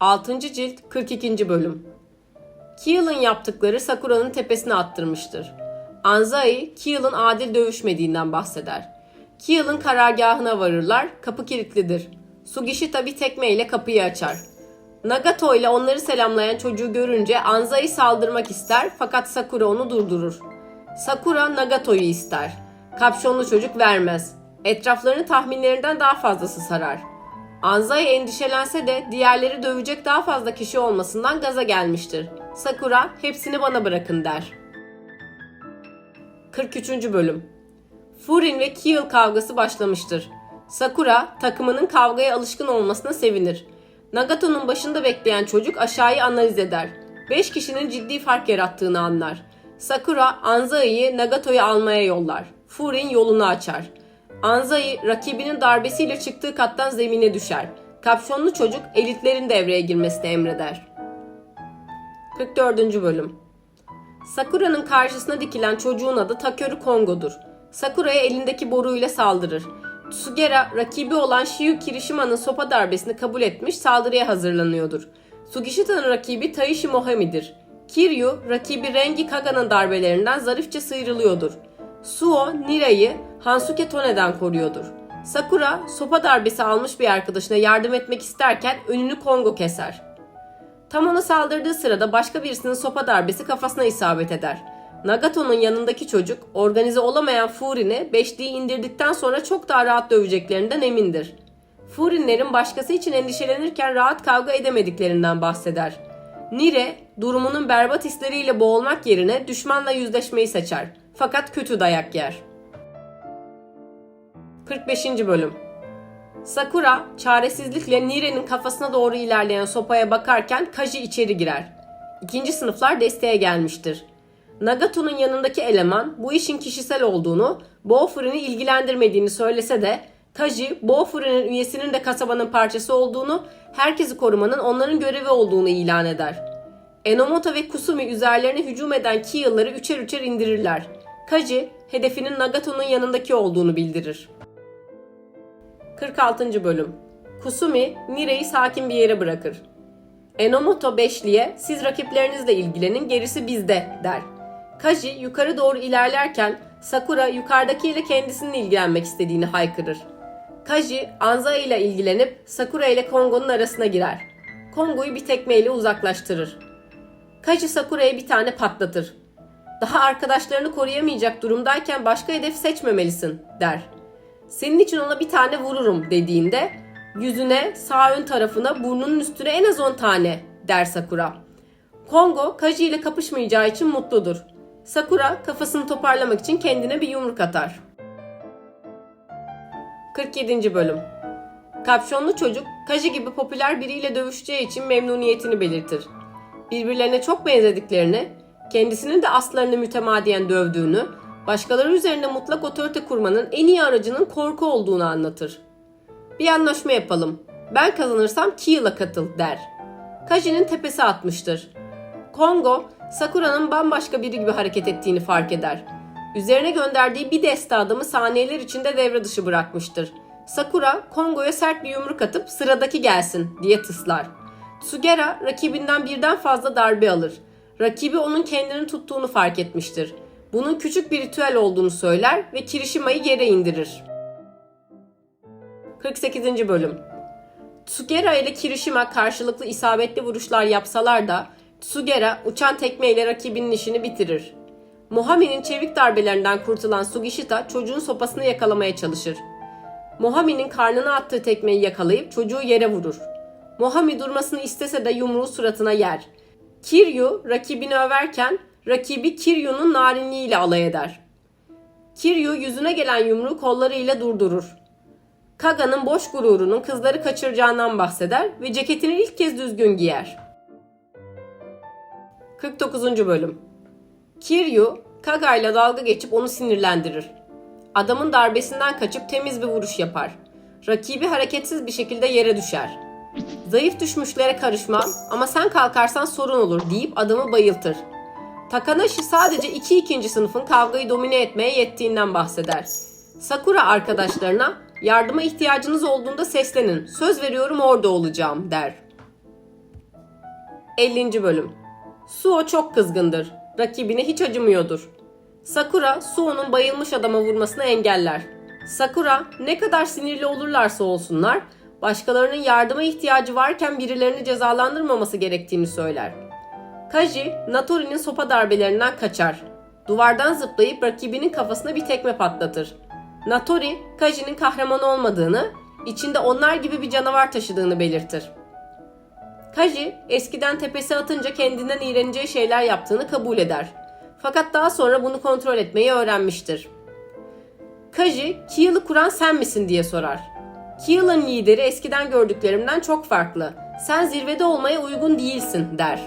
6. cilt 42. bölüm Keel'ın yaptıkları Sakura'nın tepesine attırmıştır. Anzai, Keel'ın adil dövüşmediğinden bahseder. Keel'ın karargahına varırlar, kapı kilitlidir. Sugishita bir tekmeyle kapıyı açar. Nagato ile onları selamlayan çocuğu görünce Anzai saldırmak ister fakat Sakura onu durdurur. Sakura Nagato'yu ister. Kapşonlu çocuk vermez. Etraflarını tahminlerinden daha fazlası sarar. Anzai endişelense de diğerleri dövecek daha fazla kişi olmasından gaza gelmiştir. Sakura hepsini bana bırakın der. 43. bölüm Furin ve Keel kavgası başlamıştır. Sakura takımının kavgaya alışkın olmasına sevinir. Nagato'nun başında bekleyen çocuk aşağıyı analiz eder. 5 kişinin ciddi fark yarattığını anlar. Sakura Anzai'yi Nagato'yu almaya yollar. Furin yolunu açar. Anzai rakibinin darbesiyle çıktığı kattan zemine düşer. Kapşonlu çocuk elitlerin devreye girmesini emreder. 44. bölüm Sakura'nın karşısına dikilen çocuğun adı Takeru Kongo'dur. Sakura'ya elindeki boruyla saldırır. Tsugera rakibi olan Shiyu Kirishima'nın sopa darbesini kabul etmiş saldırıya hazırlanıyordur. Sugishita'nın rakibi Taishi Mohami'dir. Kiryu rakibi Rengi Kaga'nın darbelerinden zarifçe sıyrılıyordur. Suo Nira'yı Hansuke Tone'den koruyordur. Sakura sopa darbesi almış bir arkadaşına yardım etmek isterken önünü Kongo keser. Tam ona saldırdığı sırada başka birisinin sopa darbesi kafasına isabet eder. Nagato'nun yanındaki çocuk organize olamayan Furin'i beşliği indirdikten sonra çok daha rahat döveceklerinden emindir. Furinlerin başkası için endişelenirken rahat kavga edemediklerinden bahseder. Nire durumunun berbat hisleriyle boğulmak yerine düşmanla yüzleşmeyi seçer. Fakat kötü dayak yer. 45. bölüm Sakura çaresizlikle Nire'nin kafasına doğru ilerleyen sopaya bakarken Kaji içeri girer. İkinci sınıflar desteğe gelmiştir. Nagato'nun yanındaki eleman bu işin kişisel olduğunu, Bofur'unu ilgilendirmediğini söylese de Kaji, Bofur'un üyesinin de kasabanın parçası olduğunu, herkesi korumanın onların görevi olduğunu ilan eder. Enomoto ve Kusumi üzerlerine hücum eden Keel'ları üçer üçer indirirler. Kaji, hedefinin Nagato'nun yanındaki olduğunu bildirir. 46. bölüm Kusumi, Nire'yi sakin bir yere bırakır. Enomoto beşliye siz rakiplerinizle ilgilenin gerisi bizde der. Kaji yukarı doğru ilerlerken Sakura yukarıdakiyle kendisinin ilgilenmek istediğini haykırır. Kaji Anza ile ilgilenip Sakura ile Kongo'nun arasına girer. Kongo'yu bir tekmeyle uzaklaştırır. Kaji Sakura'ya bir tane patlatır. Daha arkadaşlarını koruyamayacak durumdayken başka hedef seçmemelisin der. Senin için ona bir tane vururum dediğinde yüzüne, sağ ön tarafına, burnunun üstüne en az 10 tane der Sakura. Kongo Kaji ile kapışmayacağı için mutludur. Sakura kafasını toparlamak için kendine bir yumruk atar. 47. bölüm Kapşonlu çocuk Kaji gibi popüler biriyle dövüşeceği için memnuniyetini belirtir. Birbirlerine çok benzediklerini, kendisinin de aslarını mütemadiyen dövdüğünü, başkaları üzerinde mutlak otorite kurmanın en iyi aracının korku olduğunu anlatır. Bir anlaşma yapalım. Ben kazanırsam Keel'a katıl der. Kaji'nin tepesi atmıştır. Kongo, Sakura'nın bambaşka biri gibi hareket ettiğini fark eder. Üzerine gönderdiği bir deste adamı saniyeler içinde devre dışı bırakmıştır. Sakura, Kongo'ya sert bir yumruk atıp sıradaki gelsin diye tıslar. Tsugera rakibinden birden fazla darbe alır. Rakibi onun kendini tuttuğunu fark etmiştir. Bunun küçük bir ritüel olduğunu söyler ve Kirishima'yı yere indirir. 48. bölüm Tsugera ile Kirishima karşılıklı isabetli vuruşlar yapsalar da Tsugera uçan tekmeyle rakibinin işini bitirir. Mohami'nin çevik darbelerinden kurtulan Sugishita çocuğun sopasını yakalamaya çalışır. Mohami'nin karnına attığı tekmeyi yakalayıp çocuğu yere vurur. Mohami durmasını istese de yumruğu suratına yer. Kiryu rakibini överken rakibi Kiryu'nun narinliğiyle alay eder. Kiryu yüzüne gelen yumruğu kollarıyla durdurur. Kaga'nın boş gururunun kızları kaçıracağından bahseder ve ceketini ilk kez düzgün giyer. 49. bölüm Kiryu, Kaga ile dalga geçip onu sinirlendirir. Adamın darbesinden kaçıp temiz bir vuruş yapar. Rakibi hareketsiz bir şekilde yere düşer. Zayıf düşmüşlere karışmam ama sen kalkarsan sorun olur deyip adamı bayıltır. Takanashi sadece iki ikinci sınıfın kavgayı domine etmeye yettiğinden bahseder. Sakura arkadaşlarına Yardıma ihtiyacınız olduğunda seslenin. Söz veriyorum orada olacağım der. 50. bölüm Suo çok kızgındır. Rakibine hiç acımıyordur. Sakura, Suo'nun bayılmış adama vurmasını engeller. Sakura, ne kadar sinirli olurlarsa olsunlar, başkalarının yardıma ihtiyacı varken birilerini cezalandırmaması gerektiğini söyler. Kaji, Natori'nin sopa darbelerinden kaçar. Duvardan zıplayıp rakibinin kafasına bir tekme patlatır. Natori, Kaji'nin kahraman olmadığını, içinde onlar gibi bir canavar taşıdığını belirtir. Kaji eskiden tepesi atınca kendinden iğreneceği şeyler yaptığını kabul eder. Fakat daha sonra bunu kontrol etmeyi öğrenmiştir. Kaji, Keel'ı kuran sen misin diye sorar. Keel'ın lideri eskiden gördüklerimden çok farklı. Sen zirvede olmaya uygun değilsin der.